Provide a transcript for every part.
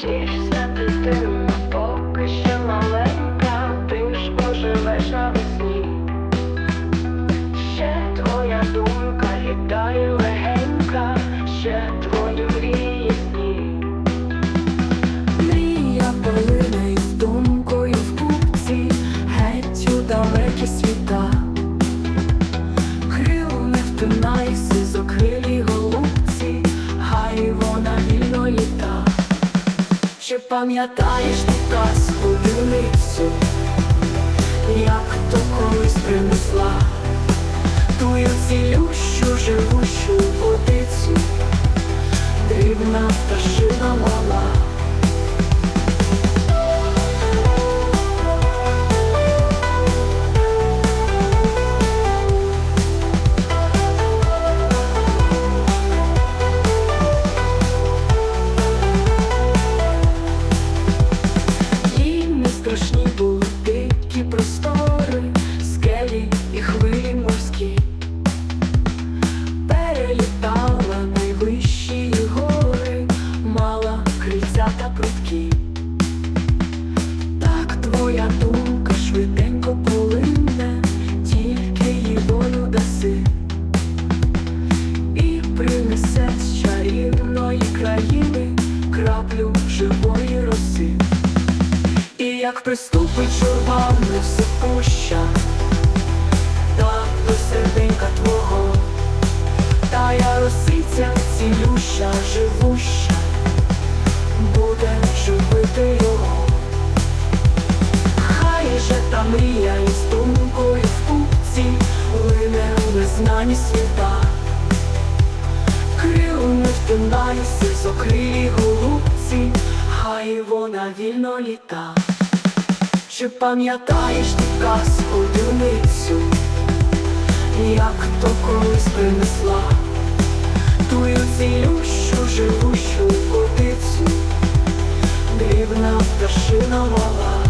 Тішся дитина, поки ще маленька, ти ж поживеш навесні. Ще твоя думка літає легенька, ще твої мрії сні. Мрія полине із думкою в купці, геть у світа. Крил не втинайся, голубці, пам'ятаєш ти казку дивницю, як то колись принесла тую цілющу живущу водицю, дрібна пташина мала. Як приступить журба не все пуща, так до серденька твого, та я росиця цілюща, живуща, буде живити його. Хай же та мрія із думкою в купці лине в незнані світа. Крил не втинайся, зокрилі голубці, хай вона вільно літа. Чи пам'ятаєш ти казку дивницю, як то колись принесла тую цілющу живущу котицю, дрібна пташина мала,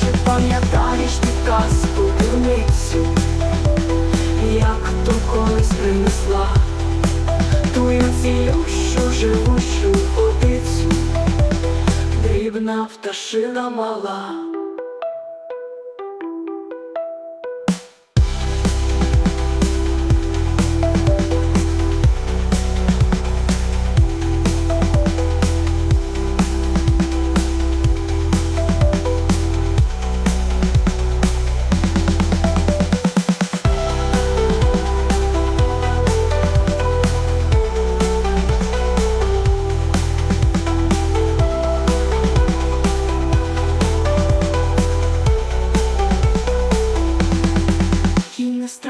чи пам'ятаєш ти казку дивницю, дрібна пташина мала.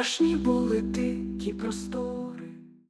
Страшні були дикі простори.